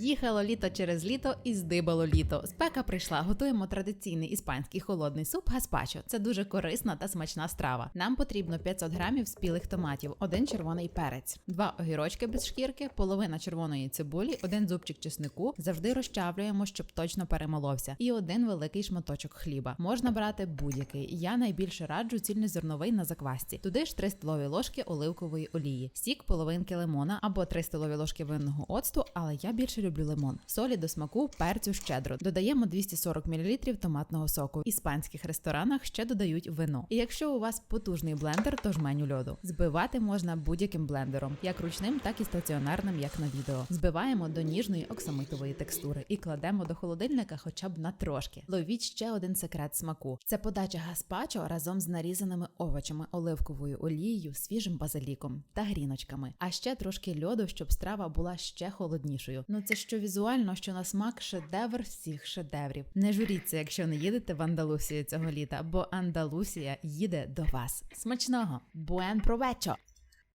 Їхало літо через літо і здибало літо. Спека прийшла. Готуємо традиційний іспанський холодний суп гаспачо. Це дуже корисна та смачна страва. Нам потрібно 500 грамів спілих томатів, один червоний перець, два огірочки без шкірки, половина червоної цибулі, один зубчик чеснику. Завжди розчавлюємо, щоб точно перемоловся, і один великий шматочок хліба. Можна брати будь-який. Я найбільше раджу цільнозерновий на заквасці. Туди ж 3 столові ложки оливкової олії, сік половинки лимона або 3 столові ложки винного оцту, але я більше люблю лимон. Солі до смаку, перцю щедро. Додаємо 240 мл томатного соку. В іспанських ресторанах ще додають вино. І якщо у вас потужний блендер, то жменю льоду. Збивати можна будь-яким блендером, як ручним, так і стаціонарним, як на відео. Збиваємо до ніжної оксамитової текстури і кладемо до холодильника хоча б на трошки. Ловіть ще один секрет смаку: це подача гаспачо разом з нарізаними овочами, оливковою олією, свіжим базиліком та гріночками. А ще трошки льоду, щоб страва була ще холоднішою. Ну це що візуально, що на смак шедевр всіх шедеврів. Не журіться, якщо не їдете в Андалусію цього літа, бо Андалусія їде до вас. Смачного! Буен провечо!